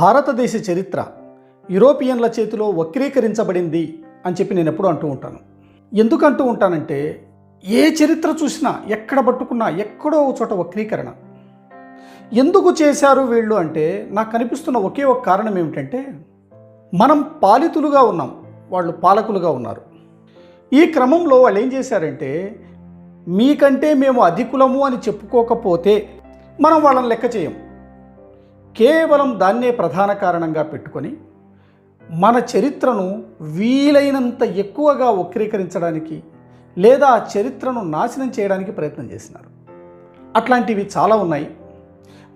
భారతదేశ చరిత్ర యూరోపియన్ల చేతిలో వక్రీకరించబడింది అని చెప్పి నేను ఎప్పుడూ అంటూ ఉంటాను. ఎందుకు అంటూ ఉంటానంటే ఏ చరిత్ర చూసినా ఎక్కడ పట్టుకున్నా ఎక్కడో చోట వక్రీకరణ. ఎందుకు చేశారు వీళ్ళు అంటే నాకు కనిపిస్తున్న ఒకే ఒక కారణం ఏమిటంటే మనం పాలితులుగా ఉన్నాం వాళ్ళు పాలకులుగా ఉన్నారు. ఈ క్రమంలో వాళ్ళు ఏం చేశారంటే మీకంటే మేము అధికులము అని చెప్పుకోకపోతే మనం వాళ్ళని లెక్క చేయం. కేవలం దాన్నే ప్రధాన కారణంగా పెట్టుకొని మన చరిత్రను వీలైనంత ఎక్కువగా వక్రీకరించడానికి లేదా ఆ చరిత్రను నాశనం చేయడానికి ప్రయత్నం చేసినారు. అట్లాంటివి చాలా ఉన్నాయి.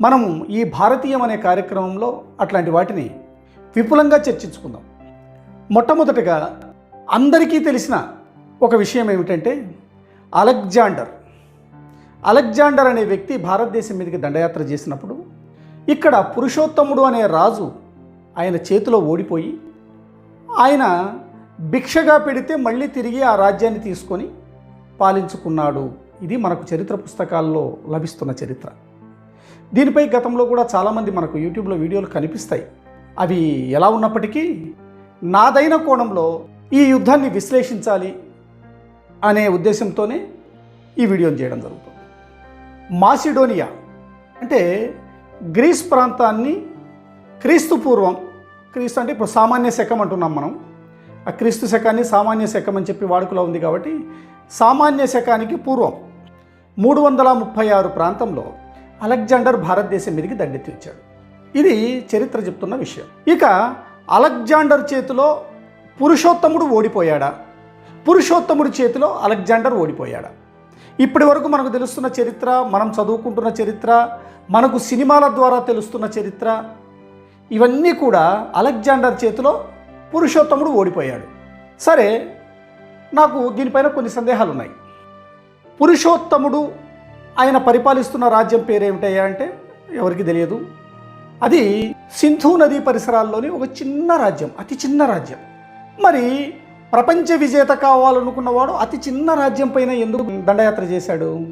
మనం ఈ భారతీయం అనే కార్యక్రమంలో అట్లాంటి వాటిని విపులంగా చర్చించుకుందాం. మొట్టమొదటగా అందరికీ తెలిసిన ఒక విషయం ఏమిటంటే అలెగ్జాండర్. అలెగ్జాండర్ అనే వ్యక్తి భారతదేశం మీదకి దండయాత్ర చేసినప్పుడు ఇక్కడ పురుషోత్తముడు అనే రాజు ఆయన చేతిలో ఓడిపోయి ఆయన భిక్షగా పెడితే మళ్ళీ తిరిగి ఆ రాజ్యాన్ని తీసుకొని పాలించుకున్నాడు. ఇది మనకు చరిత్ర పుస్తకాల్లో లభిస్తున్న చరిత్ర. దీనిపై గతంలో కూడా చాలామంది మనకు యూట్యూబ్లో వీడియోలు కనిపిస్తాయి. అవి ఎలా ఉన్నప్పటికీ నాదైన కోణంలో ఈ యుద్ధాన్ని విశ్లేషించాలి అనే ఉద్దేశంతోనే ఈ వీడియోని చేయడం జరుగుతుంది. మాసిడోనియా అంటే గ్రీస్ ప్రాంతాన్ని క్రీస్తు పూర్వం క్రీస్తు అంటే ఇప్పుడు సామాన్య శకం అంటున్నాం మనం. ఆ క్రీస్తు శకాన్ని సామాన్య శకం అని చెప్పి వాడుకలో ఉంది కాబట్టి సామాన్య శకానికి పూర్వం మూడు వందల ముప్పై ఆరు ప్రాంతంలో అలెగ్జాండర్ భారతదేశం మీదకి దండెత్తి వచ్చాడు. ఇది చరిత్ర చెప్తున్న విషయం. ఇక అలెగ్జాండర్ చేతిలో పురుషోత్తముడు ఓడిపోయాడా? పురుషోత్తముడి చేతిలో అలెగ్జాండర్ ఓడిపోయాడా? ఇప్పటి వరకు మనకు తెలుస్తున్న చరిత్ర మనం చదువుకుంటున్న చరిత్ర మనకు సినిమాల ద్వారా తెలుస్తున్న చరిత్ర ఇవన్నీ కూడా అలెగ్జాండర్ చేతిలో పురుషోత్తముడు ఓడిపోయాడు. సరే నాకు దీనిపైన కొన్ని సందేహాలు ఉన్నాయి పురుషోత్తముడు ఆయన పరిపాలిస్తున్న రాజ్యం పేరేమిటయ్యా అంటే ఎవరికి తెలియదు. అది సింధు నదీ పరిసరాల్లోని ఒక చిన్న రాజ్యం అతి చిన్న రాజ్యం. మరి ప్రపంచ విజేత కావాలనుకున్నవాడు అతి చిన్న రాజ్యం పైన ఎందుకు దండయాత్ర చేశాడు?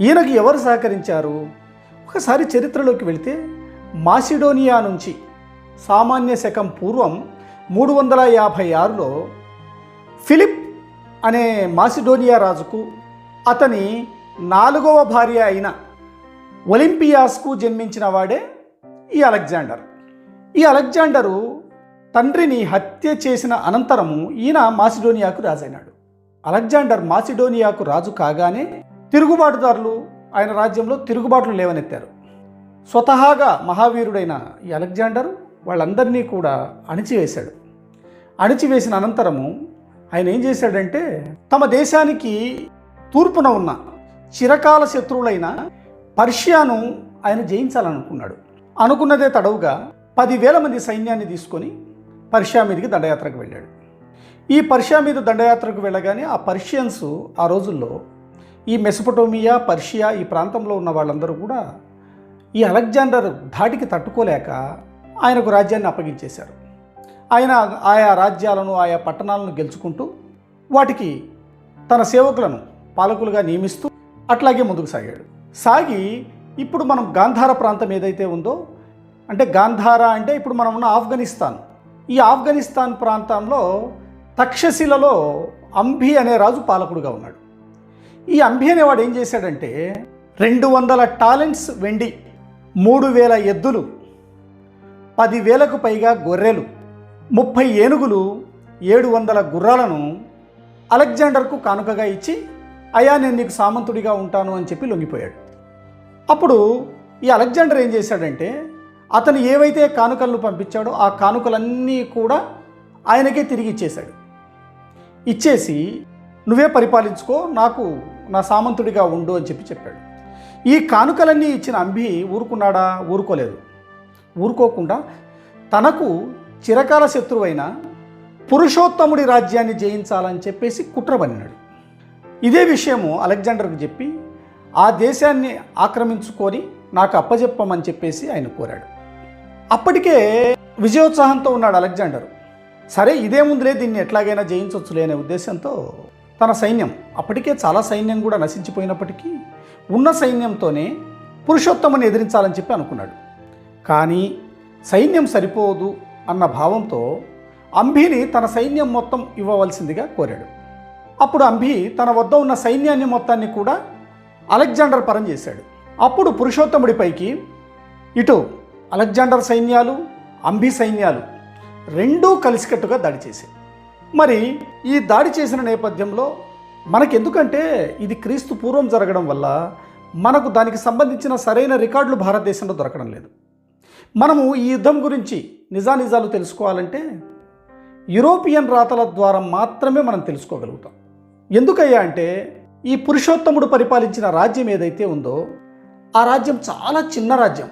ఈయనకు ఎవరు సహకరించారు? ఒకసారి చరిత్రలోకి వెళితే మాసిడోనియా నుంచి సామాన్య శకం పూర్వం మూడు వందల యాభై ఆరులో ఫిలిప్ అనే మాసిడోనియా రాజుకు అతని నాలుగవ భార్య అయిన ఒలింపియాస్కు జన్మించిన వాడే ఈ అలెగ్జాండర్. ఈ అలెగ్జాండరు తండ్రిని హత్య చేసిన అనంతరము ఈయన మాసిడోనియాకు రాజైనాడు. అలెగ్జాండర్ మాసిడోనియాకు రాజు కాగానే తిరుగుబాటుదారులు ఆయన రాజ్యంలో తిరుగుబాట్లు లేవనెత్తారు. స్వతహాగా మహావీరుడైన ఈ అలెగ్జాండర్ వాళ్ళందరినీ కూడా అణిచివేశాడు. అణిచివేసిన అనంతరము ఆయన ఏం చేశాడంటే తమ దేశానికి తూర్పున ఉన్న చిరకాల శత్రువులైన పర్షియాను ఆయన జయించాలనుకున్నాడు. అనుకున్నదే తడవుగా పదివేల మంది సైన్యాన్ని తీసుకొని పర్షియా మీదకి దండయాత్రకు వెళ్ళాడు. ఈ పర్షియా మీద దండయాత్రకు వెళ్ళగానే ఆ పర్షియన్స్ ఆ రోజుల్లో ఈ మెసపటోమియా పర్షియా ఈ ప్రాంతంలో ఉన్న వాళ్ళందరూ కూడా ఈ అలెగ్జాండర్ ధాటికి తట్టుకోలేక ఆయనకు రాజ్యాన్ని అప్పగించేశారు. ఆయన ఆయా రాజ్యాలను ఆయా పట్టణాలను గెలుచుకుంటూ వాటికి తన సేవకులను పాలకులుగా నియమిస్తూ అట్లాగే ముందుకు సాగాడు. సాగి ఇప్పుడు మనం గాంధార ప్రాంతం ఏదైతే ఉందో అంటే గాంధార అంటే ఇప్పుడు మనం ఉన్న ఆఫ్ఘనిస్తాన్ ఈ ఆఫ్ఘనిస్తాన్ ప్రాంతంలో తక్షశిలలో అంబి అనే రాజు పాలకుడుగా ఉన్నాడు. ఈ అంబి అనేవాడు ఏం చేశాడంటే రెండు వందల టాలెంట్స్ వెండి మూడు వేల ఎద్దులు పదివేలకు పైగా గొర్రెలు ముప్పై ఏనుగులు ఏడు వందల గుర్రాలను అలెగ్జాండర్కు కానుకగా ఇచ్చి అయా నేను నీకు సామంతుడిగా ఉంటాను అని చెప్పి లొంగిపోయాడు. అప్పుడు ఈ అలెగ్జాండర్ ఏం చేశాడంటే అతను ఏవైతే కానుకలను పంపించాడో ఆ కానుకలన్నీ కూడా ఆయనకే తిరిగి ఇచ్చేశాడు. ఇచ్చేసి నువ్వే పరిపాలించుకో నాకు నా సామంతుడిగా ఉండు అని చెప్పి చెప్పాడు. ఈ కానుకలన్నీ ఇచ్చిన అంబి ఊరుకున్నాడా? ఊరుకోలేదు. ఊరుకోకుండా తనకు చిరకాల శత్రువైన పురుషోత్తముడి రాజ్యాన్ని జయించాలని చెప్పేసి కుట్ర పన్నాడు ఇదే విషయము అలెగ్జాండర్కు చెప్పి ఆ దేశాన్ని ఆక్రమించుకొని నాకు అప్పజెప్పమని చెప్పేసి ఆయన కోరాడు. అప్పటికే విజయోత్సాహంతో ఉన్నాడు అలెగ్జాండర్. సరే ఇదేముందిలే దీన్ని ఎట్లాగైనా జయించవచ్చులే అనే ఉద్దేశంతో తన సైన్యం అప్పటికే చాలా సైన్యం కూడా నశించిపోయినప్పటికీ ఉన్న సైన్యంతోనే పురుషోత్తముని ఎదిరించాలని చెప్పి అనుకున్నాడు. కానీ సైన్యం సరిపోదు అన్న భావంతో అంబీని తన సైన్యం మొత్తం ఇవ్వవలసిందిగా కోరాడు. అప్పుడు అంబి తన వద్ద ఉన్న సైన్యాన్ని మొత్తాన్ని కూడా అలెగ్జాండర్ పరం చేశాడు. అప్పుడు పురుషోత్తముడి పైకి ఇటు అలెగ్జాండర్ సైన్యాలు అంబి సైన్యాలు రెండూ కలిసికట్టుగా దాడి చేశాయి. మరి ఈ దాడి చేసిన నేపథ్యంలో మనకెందుకంటే ఇది క్రీస్తు పూర్వం జరగడం వల్ల మనకు దానికి సంబంధించిన సరైన రికార్డులు భారతదేశంలో దొరకడం లేదు. మనము ఈ యుద్ధం గురించి నిజానిజాలు తెలుసుకోవాలంటే యూరోపియన్ రాతల ద్వారా మాత్రమే మనం తెలుసుకోగలుగుతాం. ఎందుకయ్యా అంటే ఈ పురుషోత్తముడు పరిపాలించిన రాజ్యం ఏదైతే ఉందో ఆ రాజ్యం చాలా చిన్న రాజ్యం.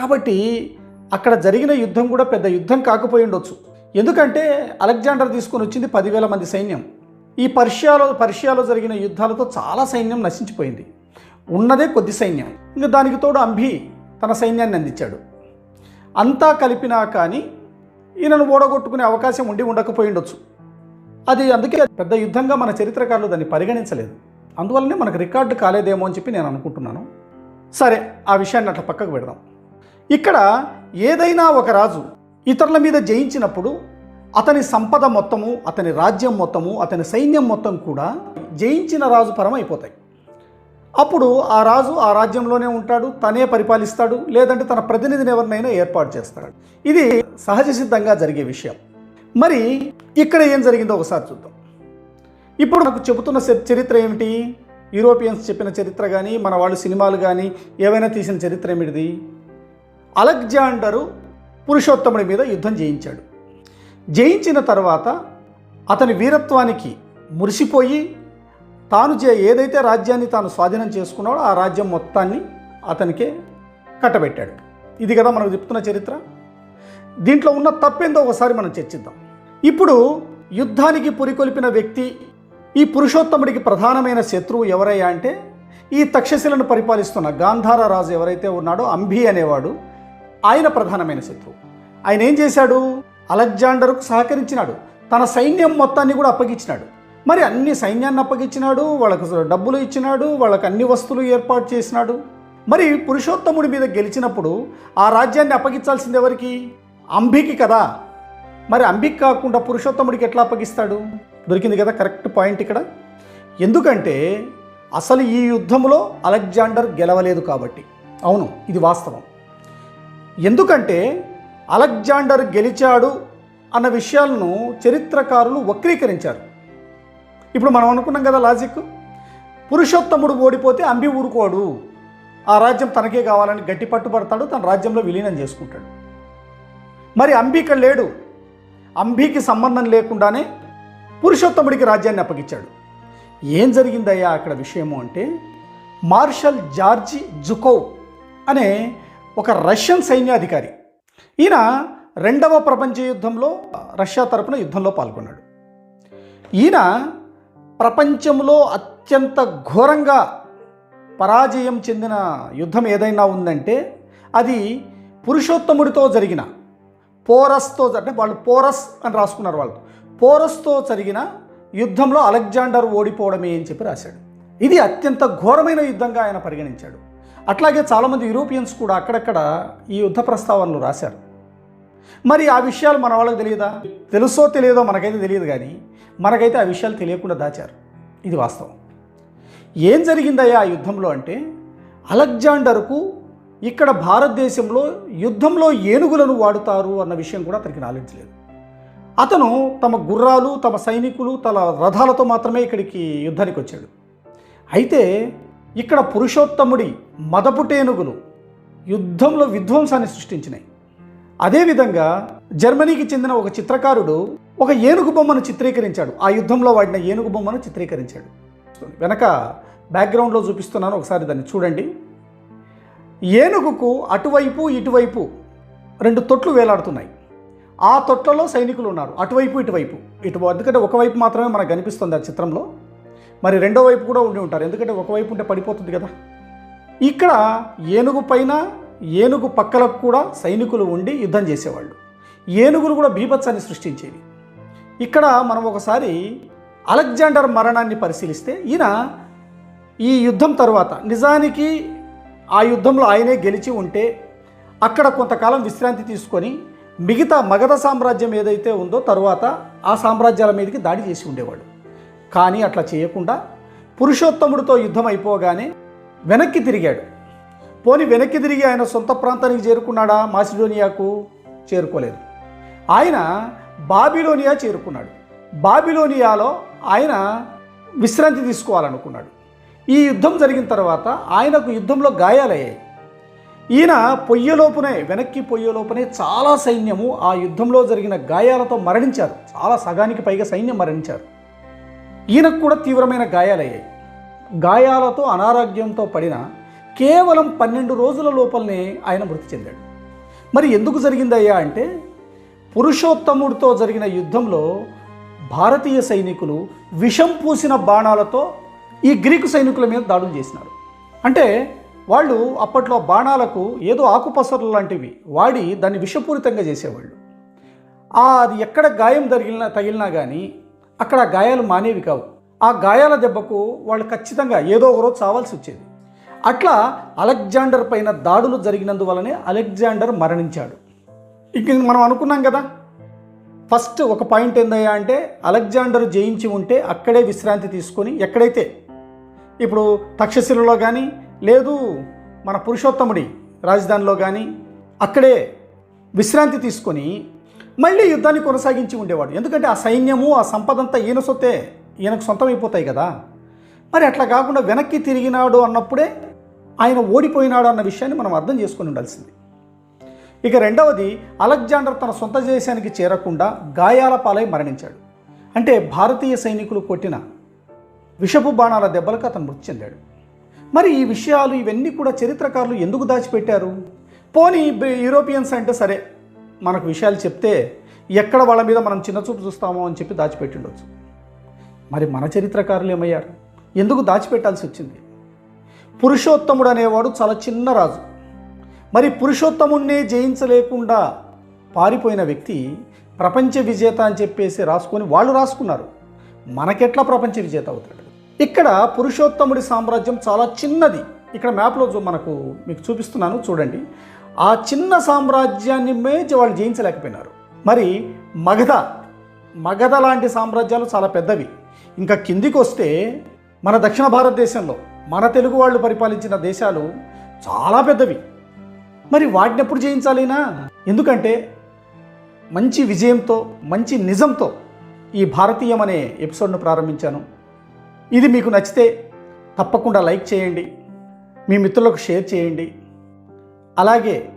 కాబట్టి అక్కడ జరిగిన యుద్ధం కూడా పెద్ద యుద్ధం కాకపోయి ఉండొచ్చు. ఎందుకంటే అలెగ్జాండర్ తీసుకొని వచ్చింది పదివేల మంది సైన్యం. ఈ పర్షియాలో పర్షియాలో జరిగిన యుద్ధాలతో చాలా సైన్యం నశించిపోయింది. ఉన్నదే కొద్ది సైన్యం. ఇంకా దానికి తోడు అంబి తన సైన్యాన్ని అందించాడు. అంతా కలిపినా కానీ ఈయనను ఓడగొట్టుకునే అవకాశం ఉండి ఉండకపోయి ఉండొచ్చు. అది అందుకే పెద్ద యుద్ధంగా మన చరిత్రకారులు దాన్ని పరిగణించలేదు. అందువల్లనే మనకు రికార్డు కాలేదేమో అని చెప్పి నేను అనుకుంటున్నాను. సరే ఆ విషయాన్ని అట్లా పక్కకు పెడదాం. ఇక్కడ ఏదైనా ఒక రాజు ఇతరుల మీద జయించినప్పుడు అతని సంపద మొత్తము అతని రాజ్యం మొత్తము అతని సైన్యం మొత్తం కూడా జయించిన రాజు పరం అయిపోతాయి అప్పుడు ఆ రాజు ఆ రాజ్యంలోనే ఉంటాడు తనే పరిపాలిస్తాడు లేదంటే తన ప్రతినిధిని ఎవరినైనా ఏర్పాటు చేస్తాడు. ఇది సహజ సిద్ధంగా జరిగే విషయం. మరి ఇక్కడ ఏం జరిగిందో ఒకసారి చూద్దాం. ఇప్పుడు నాకు చెబుతున్న చరిత్ర ఏమిటి? యూరోపియన్స్ చెప్పిన చరిత్ర కానీ మన వాళ్ళు సినిమాలు కానీ ఏవైనా తీసిన చరిత్ర ఏమిటిది? అలెగ్జాండరు పురుషోత్తముడి మీద యుద్ధం జయించాడు. జయించిన తర్వాత అతని వీరత్వానికి మురిసిపోయి తాను చే ఏదైతే రాజ్యాన్ని తాను స్వాధీనం చేసుకున్నాడో ఆ రాజ్యం మొత్తాన్ని అతనికే కట్టబెట్టాడు. ఇది కదా మనకు చెప్తున్న చరిత్ర. దీంట్లో ఉన్న తప్పేందో ఒకసారి మనం చర్చిద్దాం. ఇప్పుడు యుద్ధానికి పురికొల్పిన వ్యక్తి ఈ పురుషోత్తముడికి ప్రధానమైన శత్రువు ఎవరయ్యా అంటే ఈ తక్షశిలను పరిపాలిస్తున్న గాంధార రాజు ఎవరైతే ఉన్నాడో అంబి అనేవాడు ఆయన ప్రధానమైన శత్రువు. ఆయన ఏం చేశాడు? అలెగ్జాండర్కు సహకరించినాడు. తన సైన్యం మొత్తాన్ని కూడా అప్పగించినాడు. మరి అన్ని సైన్యాన్ని అప్పగించినాడు వాళ్ళకు డబ్బులు ఇచ్చినాడు వాళ్ళకు అన్ని వస్తువులు ఏర్పాటు చేసినాడు. మరి పురుషోత్తముడి మీద గెలిచినప్పుడు ఆ రాజ్యాన్ని అప్పగించాల్సింది ఎవరికి? అంబికి కదా. మరి అంబికి కాకుండా పురుషోత్తముడికి ఎట్లా అప్పగిస్తాడు? దొరికింది కదా కరెక్ట్ పాయింట్ ఇక్కడ. ఎందుకంటే అసలు ఈ యుద్ధంలో అలెగ్జాండర్ గెలవలేదు కాబట్టి. అవును ఇది వాస్తవం. ఎందుకంటే అలెగ్జాండర్ గెలిచాడు అన్న విషయాలను చరిత్రకారులు వక్రీకరించారు. ఇప్పుడు మనం అనుకున్నాం కదా లాజిక్. పురుషోత్తముడు ఓడిపోతే అంబి ఊరుకోడు. ఆ రాజ్యం తనకే కావాలని గట్టి పట్టుబడతాడు తన రాజ్యంలో విలీనం చేసుకుంటాడు. మరి అంబి ఇక్కడ లేడు. అంబికి సంబంధం లేకుండానే పురుషోత్తముడికి రాజ్యాన్ని అప్పగించాడు ఏం జరిగిందయ్యా అక్కడ విషయము అంటే మార్షల్ జార్జి జుకోవ్ అనే ఒక రష్యన్ సైన్యాధికారి. ఈయన రెండవ ప్రపంచ యుద్ధంలో రష్యా తరపున యుద్ధంలో పాల్గొన్నాడు. ఈయన ప్రపంచంలో అత్యంత ఘోరంగా పరాజయం చెందిన యుద్ధం ఏదైనా ఉందంటే అది పురుషోత్తముడితో జరిగిన పోరస్తో అంటే వాళ్ళు పోరస్ అని రాసుకున్నారు వాళ్ళు. పోరస్తో జరిగిన యుద్ధంలో అలెగ్జాండర్ ఓడిపోవడమే అని చెప్పి రాశాడు. ఇది అత్యంత ఘోరమైన యుద్ధంగా ఆయన పరిగణించాడు. అట్లాగే చాలామంది యూరోపియన్స్ కూడా అక్కడక్కడ ఈ యుద్ధ ప్రస్తావనలు రాశారు. మరి ఆ విషయాలు మన వాళ్ళకి తెలియదా? తెలుసో తెలియదో మనకైతే తెలియదు కానీ మనకైతే ఆ విషయాలు తెలియకుండా దాచారు. ఇది వాస్తవం. ఏం జరిగిందయ్యా ఆ యుద్ధంలో అంటే అలెగ్జాండర్కు ఇక్కడ భారతదేశంలో యుద్ధంలో ఏనుగులను వాడుతారు అన్న విషయం కూడా అతనికి నాలెడ్జ్ లేదు. అతను తమ గుర్రాలు తమ సైనికులు తన రథాలతో మాత్రమే ఇక్కడికి యుద్ధానికి వచ్చాడు. అయితే ఇక్కడ పురుషోత్తముడి మదపుటేనుగులు యుద్ధంలో విధ్వంసాన్ని సృష్టించినాయి అదేవిధంగా జర్మనీకి చెందిన ఒక చిత్రకారుడు ఒక ఏనుగు బొమ్మను చిత్రీకరించాడు. ఆ యుద్ధంలో వాడిన ఏనుగు బొమ్మను చిత్రీకరించాడు. వెనక బ్యాక్గ్రౌండ్లో చూపిస్తున్నాను. ఒకసారి దాన్ని చూడండి. ఏనుగుకు అటువైపు ఇటువైపు రెండు తొట్లు వేలాడుతున్నాయి. ఆ తొట్లలో సైనికులు ఉన్నారు. అటువైపు ఇటువైపు. ఇటు ఎందుకంటే ఒకవైపు మాత్రమే మనకు కనిపిస్తుంది ఆ చిత్రంలో. మరి రెండో వైపు కూడా ఉండి ఉంటారు. ఎందుకంటే ఒకవైపు ఉంటే పడిపోతుంది కదా. ఇక్కడ ఏనుగు పైన ఏనుగు పక్కలకు కూడా సైనికులు ఉండి యుద్ధం చేసేవాళ్ళు. ఏనుగులు కూడా బీభత్సాన్ని సృష్టించేవి. ఇక్కడ మనం ఒకసారి అలెగ్జాండర్ మరణాన్ని పరిశీలిస్తే ఈయన ఈ యుద్ధం తర్వాత నిజానికి ఆ యుద్ధంలో ఆయనే గెలిచి ఉంటే అక్కడ కొంతకాలం విశ్రాంతి తీసుకొని మిగతా మగధ సామ్రాజ్యం ఏదైతే ఉందో తరువాత ఆ సామ్రాజ్యాల మీదకి దాడి చేసి ఉండేవాడు. కానీ అట్లా చేయకుండా పురుషోత్తముడితో యుద్ధం అయిపోగానే వెనక్కి తిరిగాడు. పోని వెనక్కి తిరిగి ఆయన సొంత ప్రాంతానికి చేరుకున్నాడా? మాసిడోనియాకు చేరుకోలేదు. ఆయన బాబిలోనియా చేరుకున్నాడు. బాబిలోనియాలో ఆయన విశ్రాంతి తీసుకోవాలనుకున్నాడు. ఈ యుద్ధం జరిగిన తర్వాత ఆయనకు యుద్ధంలో గాయాలయ్యాయి. ఈయన పొయ్యలోపునే వెనక్కి పొయ్యలోపునే చాలా సైన్యము ఆ యుద్ధంలో జరిగిన గాయాలతో మరణించారు. చాలా సగానికి పైగా సైన్యం మరణించారు. ఈయనకు కూడా తీవ్రమైన గాయాలయ్యాయి. గాయాలతో అనారోగ్యంతో పడిన కేవలం పన్నెండు రోజుల లోపలనే ఆయన మృతి చెందాడు. మరి ఎందుకు జరిగిందయ్యా అంటే పురుషోత్తముడితో జరిగిన యుద్ధంలో భారతీయ సైనికులు విషం పూసిన బాణాలతో ఈ గ్రీకు సైనికుల మీద దాడులు చేసినారు. అంటే వాళ్ళు అప్పట్లో బాణాలకు ఏదో ఆకుపసరు లాంటివి వాడి దాన్ని విషపూరితంగా చేసేవాళ్ళు. అది ఎక్కడ గాయం తగిలినా తగిలినా కానీ అక్కడ గాయాలు మానేవి కావు. ఆ గాయాల దెబ్బకు వాళ్ళు ఖచ్చితంగా ఏదో ఒకరోజు చావాల్సి వచ్చేది. అట్లా అలెగ్జాండర్ పైన దాడులు జరిగినందువలనే అలెగ్జాండర్ మరణించాడు. ఇక మనం అనుకున్నాం కదా ఫస్ట్ ఒక పాయింట్ ఏందయ్యా అంటే అలెగ్జాండర్ జయించి ఉంటే అక్కడే విశ్రాంతి తీసుకొని ఎక్కడైతే ఇప్పుడు తక్షశిలలో కానీ లేదు మన పురుషోత్తముడి రాజధానిలో కానీ అక్కడే విశ్రాంతి తీసుకొని మళ్ళీ యుద్ధాన్ని కొనసాగించి ఉండేవాడు. ఎందుకంటే ఆ సైన్యము ఆ సంపదంతా ఈయన సొత్తే ఈయనకు సొంతమైపోతాయి కదా. మరి అట్లా కాకుండా వెనక్కి తిరిగినాడు అన్నప్పుడే ఆయన ఓడిపోయినాడు అన్న విషయాన్ని మనం అర్థం చేసుకొని ఉండాల్సింది. ఇక రెండవది అలెగ్జాండర్ తన సొంత దేశానికి చేరకుండా గాయాల పాలై మరణించాడు. అంటే భారతీయ సైనికులు కొట్టిన విషపు బాణాల దెబ్బలకు అతను మృతి చెందాడు. మరి ఈ విషయాలు ఇవన్నీ కూడా చరిత్రకారులు ఎందుకు దాచిపెట్టారు? పోనీ యూరోపియన్స్ అంటే సరే మనకు విషయాలు చెప్తే ఎక్కడ వాళ్ళ మీద మనం చిన్న చూపు చూస్తామో అని చెప్పి దాచిపెట్టిండొచ్చు మరి మన చరిత్రకారులు ఏమయ్యారు? ఎందుకు దాచిపెట్టాల్సి వచ్చింది? పురుషోత్తముడు అనేవాడు చాలా చిన్న రాజు. మరి పురుషోత్తముణ్ణే జయించలేకుండా పారిపోయిన వ్యక్తి ప్రపంచ విజేత అని చెప్పేసి రాసుకొని వాళ్ళు రాసుకున్నారు. మనకెట్లా ప్రపంచ విజేత అవుతాడు? ఇక్కడ పురుషోత్తముడి సామ్రాజ్యం చాలా చిన్నది. ఇక్కడ మ్యాప్లో మనకు మీకు చూపిస్తున్నాను చూడండి. ఆ చిన్న సామ్రాజ్యాన్ని మేచి వాళ్ళు జయించలేకపోయినారు. మరి మగధ మగధ లాంటి సామ్రాజ్యాలు చాలా పెద్దవి. ఇంకా కిందికి వస్తే మన దక్షిణ భారతదేశంలో మన తెలుగు వాళ్ళు పరిపాలించిన దేశాలు చాలా పెద్దవి. మరి వాటిని ఎప్పుడు జయించాలినా? ఎందుకంటే మంచి విజయంతో మంచి నిజంతో ఈ భారతీయం అనే ఎపిసోడ్ను ప్రారంభించాను. ఇది మీకు నచ్చితే తప్పకుండా లైక్ చేయండి. మీ మిత్రులకు షేర్ చేయండి. అలాగే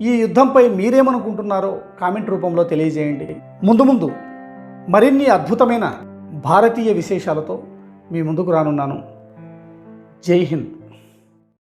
ఈ యుద్ధంపై మీరేమనుకుంటున్నారో కామెంట్ రూపంలో తెలియజేయండి. ముందు ముందు మరిన్ని అద్భుతమైన భారతీయ విశేషాలతో మీ ముందుకు రానున్నాను. జై హింద్.